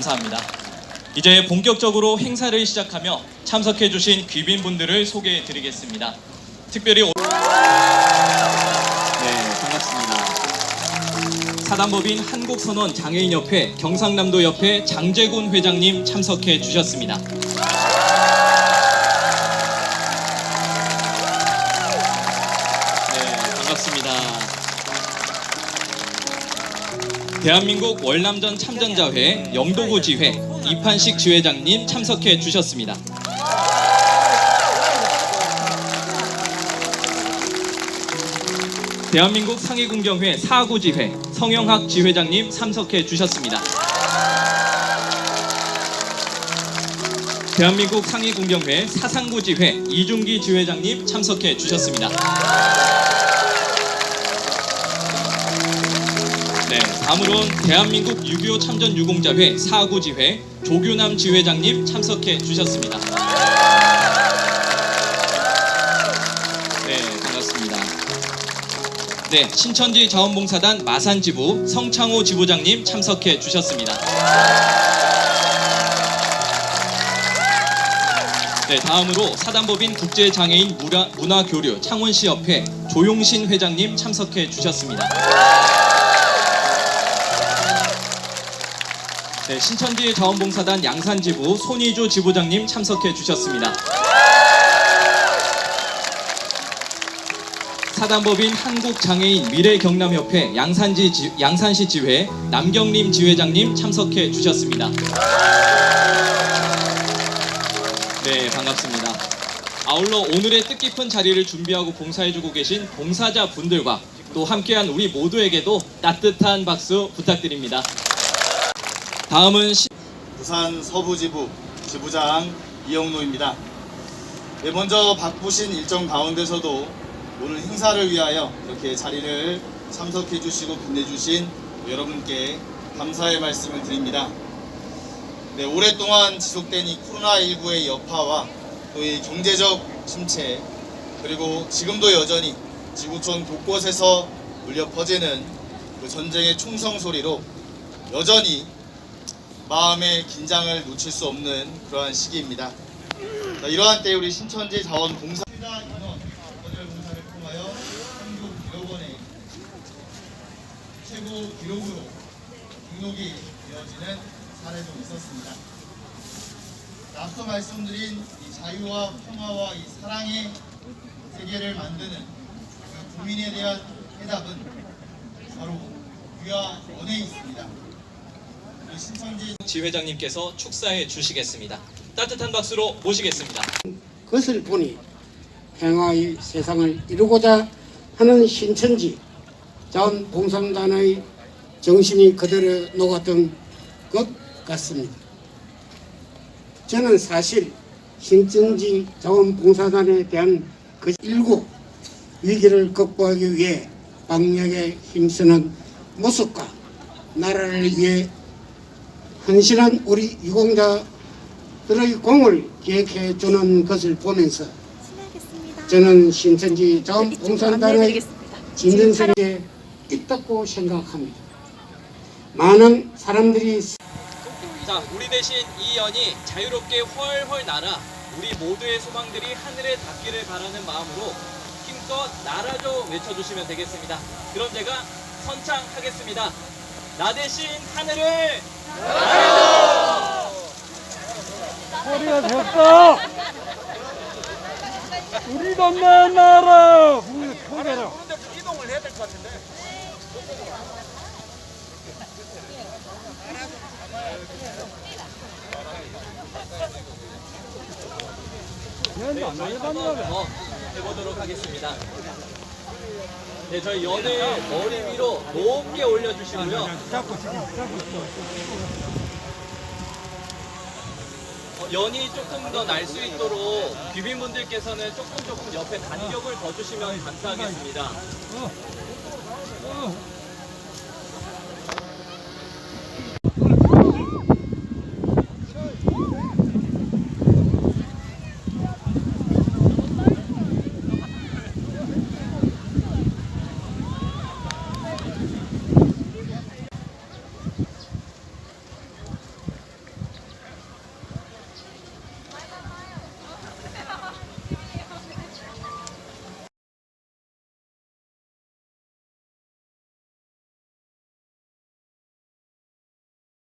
네, 감사합니다. 이제 본격적으로 행사를 시작하며 참석해주신 귀빈분들을 소개해드리겠습니다. 특별히 오... 네, 반갑습니다. 사단법인 한국선원 장애인협회 경상남도 협회 장재곤 회장님 참석해 주셨습니다. 네, 반갑습니다. 대한민국 월남전 참전자회 영도구 지회 이판식 지회장님 참석해 주셨습니다. 대한민국 상해군경회 사구지회 성영학 지회장님 참석해 주셨습니다. 대한민국 상해군경회 사상구지회 이중기 지회장님 참석해 주셨습니다. 다음으론 대한민국 6.25 참전 유공자회 사구 지회 조규남 지회장님 참석해 주셨습니다. 네, 반갑습니다. 네, 신천지 자원봉사단 마산 지부 성창호 지부장님 참석해 주셨습니다. 네, 다음으로 사단법인 국제장애인 문화, 문화교류 창원시협회 조용신 회장님 참석해 주셨습니다. 네, 신천지 자원봉사단 양산지부 손희주 지부장님 참석해 주셨습니다. 사단법인 한국장애인 미래경남협회 양산지 지, 양산시 지회 남경림 지회장님 참석해 주셨습니다. 네, 반갑습니다. 아울러 오늘의 뜻깊은 자리를 준비하고 봉사해주고 계신 봉사자 분들과 또 함께한 우리 모두에게도 따뜻한 박수 부탁드립니다. 다음은 시... 부산 서부지부 지부장 이영노입니다. 네, 먼저 바쁘신 일정 가운데서도 오늘 행사를 위하여 이렇게 자리를 참석해 주시고 빛내주신 여러분께 감사의 말씀을 드립니다. 네, 오랫동안 지속된 이 코로나19의 여파와 또 이 경제적 침체 그리고 지금도 여전히 지구촌 곳곳에서 울려 퍼지는 그 전쟁의 총성 소리로 여전히 마음의 긴장을 놓칠 수 없는 그러한 시기입니다. 자, 이러한 때 우리 신천지 자원 봉사 봉사를 통하여 한국 기록원의 최고 기록으로 등록이 되어지는 사례도 있었습니다. 앞서 말씀드린 이 자유와 평화와 이 사랑의 세계를 만드는 그 국민에 대한 해답은 바로 귀와 원에 있습니다. 지회장님께서 축사해 주시겠습니다. 따뜻한 박수로 모시겠습니다. 그것을 보니 평화의 세상을 이루고자 하는 신천지 자원 봉사단의 정신이 그대로 녹았던 것 같습니다. 저는 사실 신천지 자원봉사단에 대한 그 일구 위기를 극복하기 위해 방역에 힘쓰는 모습과 나라를 위해 헌신한 우리 유공자들의 공을 기획해 주는 것을 보면서. 저는 신천지 네, 안내해드리겠습니다. 지금 진전성에 있다고 생각합니다. 많은 사람들이 자, 우리 대신 이 연이 자유롭게 훨훨 날아 우리 모두의 소망들이 하늘에 닿기를 바라는 마음으로 힘껏 날아줘 외쳐주시면 되겠습니다. 그럼 제가 선창하겠습니다. 나 대신 하늘을 소리가 됐어! 우리 동네 나라! 우리 소리로. 이동을 해야 될 것 같은데. 한번 더 해보도록 하겠습니다. 네, 저희 연을 머리 위로 높게 올려주시고요. 어, 연이 조금 더 날 수 있도록 귀빈분들께서는 조금 조금 옆에 간격을 더 주시면 감사하겠습니다. 어,